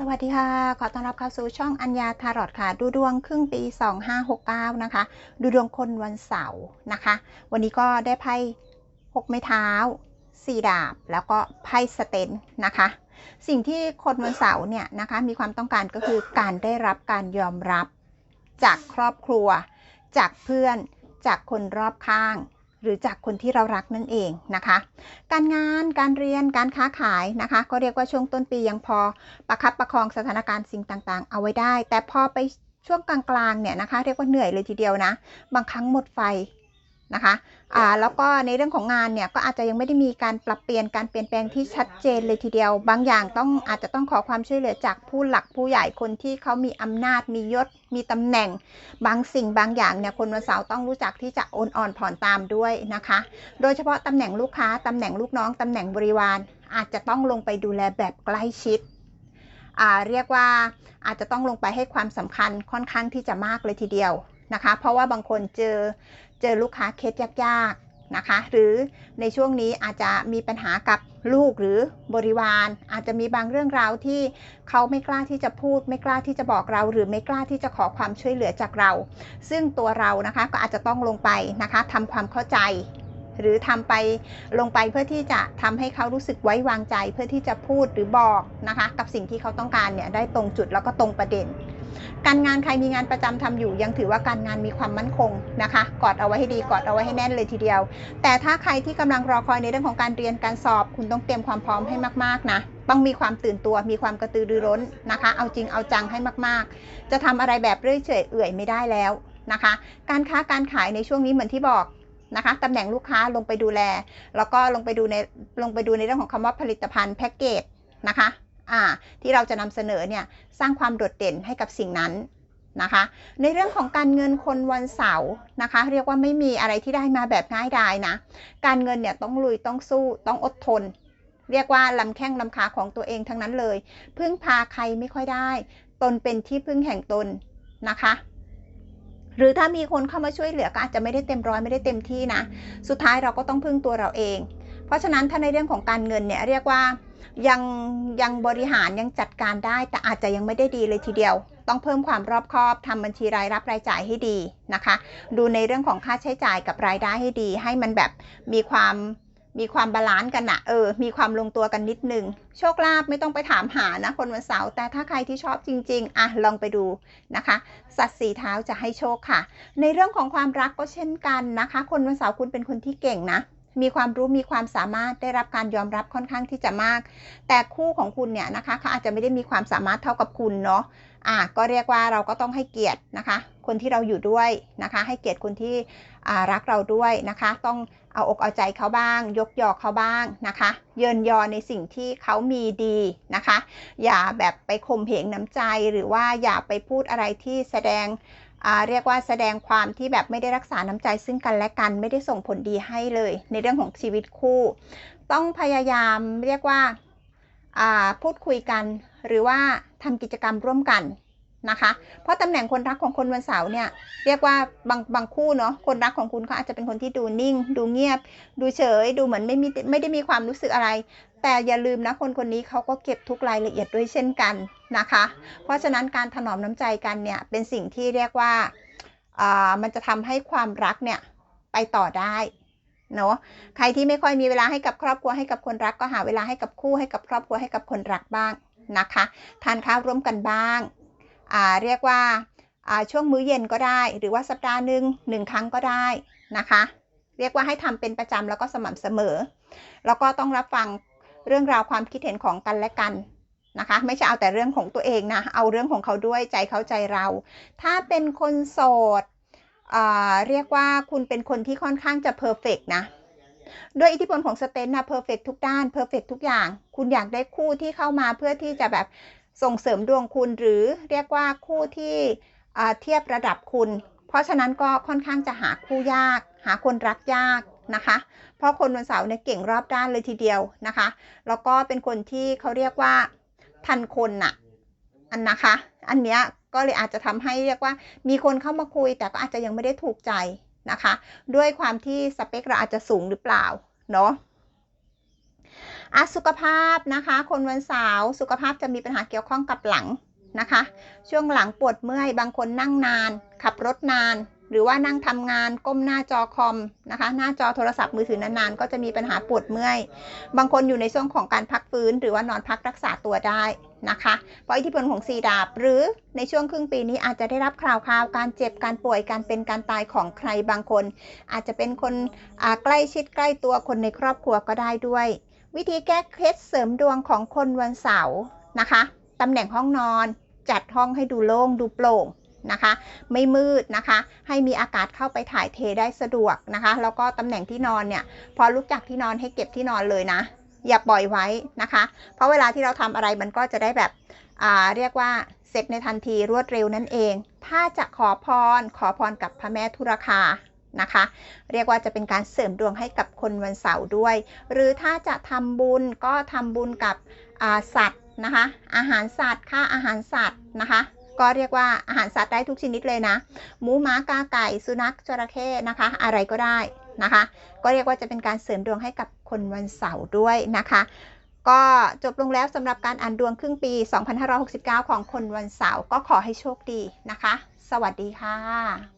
สวัสดีค่ะ ขอต้อนรับเข้าสู่ช่องอัญญาทารอดค่ะ ดูดวงครึ่งปี 2569 นะคะ ดูดวงคนวันเสาร์นะคะ วันนี้ก็ได้ไพ่6ไม้เท้า 4 ดาบ แล้วก็ไพ่สเตนนะคะ สิ่งที่คนวันเสาร์เนี่ยนะคะ มีความต้องการก็คือการได้รับการยอมรับ จากครอบครัว จากเพื่อน จากคนรอบข้าง หรือจากคนที่เรารักนั่นเองนะคะ การงานการเรียนการค้าขายนะคะ ก็เรียกว่าช่วงต้นปียังพอประคับประคองสถานการณ์สิ่งต่างๆ เอาไว้ได้ แต่พอไปช่วงกลางๆเนี่ยนะคะ เรียกว่าเหนื่อยเลยทีเดียวนะ บางครั้งหมดไฟ นะคะอ่าแล้วก็ในเรื่องของงานเนี่ยก็อาจจะยังไม่ได้มีการปรับเปลี่ยนการเปลี่ยนแปลงที่ชัดเจนเลยทีเดียว บางอย่างต้องอาจจะต้องขอความช่วยเหลือจากผู้หลักผู้ใหญ่คนที่เขามีอำนาจมียศมีตำแหน่ง บางสิ่งบางอย่างเนี่ยคนวันเสาร์ต้องรู้จักที่จะโอนอ่อนผ่อนตามด้วยนะคะ โดยเฉพาะตำแหน่งลูกค้าตำแหน่งลูกน้องตำแหน่งบริวาร อาจจะต้องลงไปดูแลแบบใกล้ชิดอ่าเรียกว่าอาจจะต้องลงไปให้ความสำคัญค่อนข้างที่จะมากเลยทีเดียวนะคะ เพราะว่าบางคนเจอ เจอลูกค้าเคสยากๆนะคะ หรือในช่วงนี้อาจจะมีปัญหากับลูกหรือบริวาร อาจจะมีบางเรื่องราวที่เขาไม่กล้าที่จะพูด ไม่กล้าที่จะบอกเรา หรือไม่กล้าที่จะขอความช่วยเหลือจากเรา ซึ่งตัวเรานะคะก็อาจจะต้องลงไปนะคะทำความเข้าใจ หรือทำไปลงไปเพื่อที่จะทำให้เขารู้สึกไว้วางใจ เพื่อที่จะพูดหรือบอกนะคะ กับสิ่งที่เขาต้องการเนี่ยได้ตรงจุดแล้วก็ตรงประเด็น การงานใครมีงานประจำทำอยู่ ยังถือว่าการงานมีความมั่นคงนะคะกอดเอาไว้ให้ดีกอดเอาไว้ให้แน่นเลยทีเดียว แต่ถ้าใครที่กำลังรอคอยในเรื่องของการเรียนการสอบ คุณต้องเตรียมความพร้อมให้มากๆนะต้องมีความตื่นตัวมีความกระตือรือร้นนะคะ เอาจริงเอาจังให้มากๆ จะทำอะไรแบบเรื่อยเฉยเอื่อยไม่ได้แล้วนะคะ การค้าการขายในช่วงนี้เหมือนที่บอกนะคะตำแหน่งลูกค้าลงไปดูแล แล้วก็ลงไปดูในลงไปดูในเรื่องของคำว่าผลิตภัณฑ์แพ็กเกจนะคะ ที่เราจะนำเสนอเนี่ยสร้างความโดดเด่นให้กับสิ่งนั้นนะคะ ในเรื่องของการเงินคนวันเสาร์นะคะ เรียกว่าไม่มีอะไรที่ได้มาแบบง่ายดายนะ การเงินเนี่ยต้องลุยต้องสู้ต้องอดทน เรียกว่าลำแข้งลำขาของตัวเองทั้งนั้นเลย พึ่งพาใครไม่ค่อยได้ ตนเป็นที่พึ่งแห่งตนนะคะ หรือถ้ามีคนเข้ามาช่วยเหลือก็อาจจะไม่ได้เต็มร้อยไม่ได้เต็มที่นะ สุดท้ายเราก็ต้องพึ่งตัวเราเอง เพราะฉะนั้นถ้าในเรื่องของการเงินเนี่ยเรียกว่า ยังยังบริหารยังจัดการได้แต่อาจจะยังไม่ได้ดีเลยทีเดียว ต้องเพิ่มความรอบคอบทำบัญชีรายรับรายจ่ายให้ดีนะคะ ดูในเรื่องของค่าใช้จ่ายกับรายได้ให้ดี ให้มันแบบมีความมีความบาลานซ์กันนะเออ มีความลงตัวกันนิดนึง โชคลาภไม่ต้องไปถามหานะ คนวันเสาร์แต่ถ้าใครที่ชอบจริง ๆ อะ ลองไปดูนะคะ สัตว์สีเท้าจะให้โชคค่ะ ในเรื่องของความรักก็เช่นกันนะคะ คนวันเสาร์คุณเป็นคนที่เก่งนะ มีความรู้มีความสามารถได้รับการยอมรับค่อนข้างที่จะมาก แต่คู่ของคุณเนี่ยนะคะเขาอาจจะไม่ได้มีความสามารถเท่ากับคุณเนาะอะก็เรียกว่าเราก็ต้องให้เกียรตินะคะ คนที่เราอยู่ด้วยนะคะ ให้เกียรติคนที่รักเราด้วยนะคะ ต้องเอาอกเอาใจเขาบ้าง ยกยอเขาบ้างนะคะ เยินยอในสิ่งที่เขามีดีนะคะ อย่าแบบไปข่มเหงน้ำใจหรือว่าอย่าไปพูดอะไรที่แสดง เรียกว่าแสดงความที่แบบไม่ได้รักษาน้ำใจซึ่งกันและกันไม่ได้ส่งผลดีให้เลย ในเรื่องของชีวิตคู่ ต้องพยายามเรียกว่าพูดคุยกัน หรือว่าทำกิจกรรมร่วมกัน นะคะ เพราะตำแหน่งคนรักของคนวันเสาร์เนี่ยเรียกว่าบางบางคู่เนาะคนรักของคุณเขาอาจจะเป็นคนที่ดูนิ่ง ดูเงียบ ดูเฉย ดูเหมือนไม่มีไม่ได้มีความรู้สึกอะไร แต่อย่าลืมนะคนคนนี้เขาก็เก็บทุกรายละเอียดด้วยเช่นกันนะคะ เพราะฉะนั้นการถนอมน้ำใจกันเนี่ยเป็นสิ่งที่เรียกว่าอ่ามันจะทำให้ความรักเนี่ยไปต่อได้เนาะใครที่ไม่ค่อยมีเวลาให้กับครอบครัวให้กับคนรักก็หาเวลาให้กับคู่ให้กับครอบครัวให้กับคนรักบ้างนะคะ ทานข้าวร่วมกันบ้าง เรียกว่าช่วงมื้อเย็นก็ได้ หรือว่าสัปดาห์หนึ่งหนึ่งครั้งก็ได้นะคะ เรียกว่าให้ทำเป็นประจำแล้วก็สม่ำเสมอ แล้วก็ต้องรับฟังเรื่องราวความคิดเห็นของกันและกันนะคะ ไม่ใช่เอาแต่เรื่องของตัวเองนะ เอาเรื่องของเขาด้วยใจเขาใจเรา ถ้าเป็นคนโสดเรียกว่าคุณเป็นคนที่ค่อนข้างจะเพอร์เฟกนะด้วยอิทธิพลของสเตนนะเพอร์เฟกทุกด้านเพอร์เฟกทุกอย่าง คุณอยากได้คู่ที่เข้ามาเพื่อที่จะแบบ ส่งเสริมดวงคุณหรือเรียกว่าคู่ที่เทียบระดับคุณ เพราะฉะนั้นก็ค่อนข้างจะหาคู่ยาก หาคนรักยากนะคะ เพราะคนวันเสาร์เนี่ยเก่งรอบด้านเลยทีเดียวนะคะ แล้วก็เป็นคนที่เขาเรียกว่าทันคนน่ะอันนะคะ อันเนี้ยก็เลยอาจจะทำให้เรียกว่า มีคนเข้ามาคุยแต่ก็อาจจะยังไม่ได้ถูกใจนะคะ ด้วยความที่สเปคเราอาจจะสูงหรือเปล่าเนาะ อะสุขภาพนะคะ คนวันเสาร์สุขภาพจะมีปัญหาเกี่ยวข้องกับหลังนะคะ ช่วงหลังปวดเมื่อยบางคนนั่งนาน ขับรถนาน หรือว่านั่งทำงานก้มหน้าจอคอมนะคะ หน้าจอโทรศัพท์มือถือนานๆ ก็จะมีปัญหาปวดเมื่อย บางคนอยู่ในช่วงของการพักฟื้น หรือว่านอนพักรักษาตัวได้นะคะ เพราะอิทธิพลของสีดาบ หรือในช่วงครึ่งปีนี้อาจจะได้รับข่าวคราวการเจ็บการป่วยการเป็นการตายของใครบางคน อาจจะเป็นคนใกล้ชิดใกล้ตัวคนในครอบครัวก็ได้ด้วย วิธีแก้เคล็ดเสริมดวงของคนวันเสาร์นะคะตำแหน่งห้องนอนจัดห้องให้ดูโล่งดูโปร่งนะคะ ไม่มืดนะคะ ให้มีอากาศเข้าไปถ่ายเทได้สะดวกนะคะ แล้วก็ตำแหน่งที่นอนเนี่ย พอลุกจากที่นอนให้เก็บที่นอนเลยนะ อย่าปล่อยไว้นะคะ เพราะเวลาที่เราทำอะไรมันก็จะได้แบบเรียกว่าเสร็จในทันทีรวดเร็วนั่นเอง ถ้าจะขอพรขอพรกับพระแม่ทุรคา นะคะ เรียกว่าจะเป็นการเสริมดวงให้กับคนวันเสาร์ด้วย หรือถ้าจะทำบุญก็ทำบุญกับสัตว์นะคะ อาหารสัตว์ค่าอาหารสัตว์นะคะก็เรียกว่าอาหารสัตว์ได้ทุกชนิดเลยนะ หมูหมากาไก่สุนัขจระเข้นะคะ อะไรก็ได้นะคะ ก็เรียกว่าจะเป็นการเสริมดวงให้กับคนวันเสาร์ด้วยนะคะ ก็จบลงแล้วสำหรับการอ่านดวงครึ่งปี 2569 ของคนวันเสาร์ก็ขอให้โชคดีนะคะ สวัสดีค่ะ